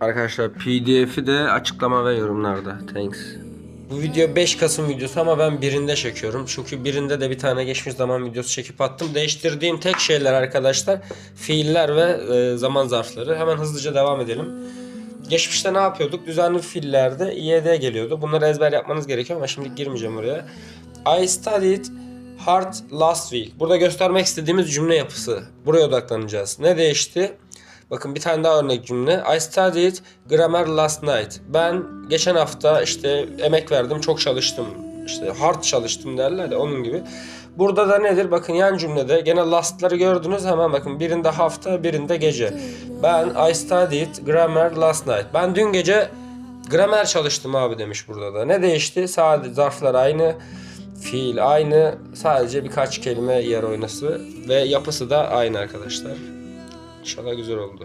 Arkadaşlar pdf'i de açıklama ve yorumlarda. Thanks. Bu video 5 Kasım videosu ama ben birinde çekiyorum. Çünkü birinde de bir tane geçmiş zaman videosu çekip attım. Değiştirdiğim tek şeyler arkadaşlar fiiller ve e, zaman zarfları. Hemen hızlıca devam edelim. Geçmişte ne yapıyorduk? Düzenli fiillerde IED geliyordu. Bunları ezber yapmanız gerekiyor ama şimdi girmeyeceğim oraya. I studied hard last week. Burada göstermek istediğimiz cümle yapısı. Buraya odaklanacağız. Ne değişti? Bakın bir tane daha örnek cümle. I studied grammar last night. Ben geçen hafta işte emek verdim, çok çalıştım. İşte hard çalıştım derler de onun gibi. Burada da nedir? Bakın yan cümlede gene last'ları gördünüz hemen bakın birinde hafta, birinde gece. Ben I studied grammar last night. Ben dün gece gramer çalıştım abi demiş burada da. Ne değişti? Sadece zarflar aynı. Fiil aynı. Sadece birkaç kelime yer oynası ve yapısı da aynı arkadaşlar. İnşallah güzel oldu.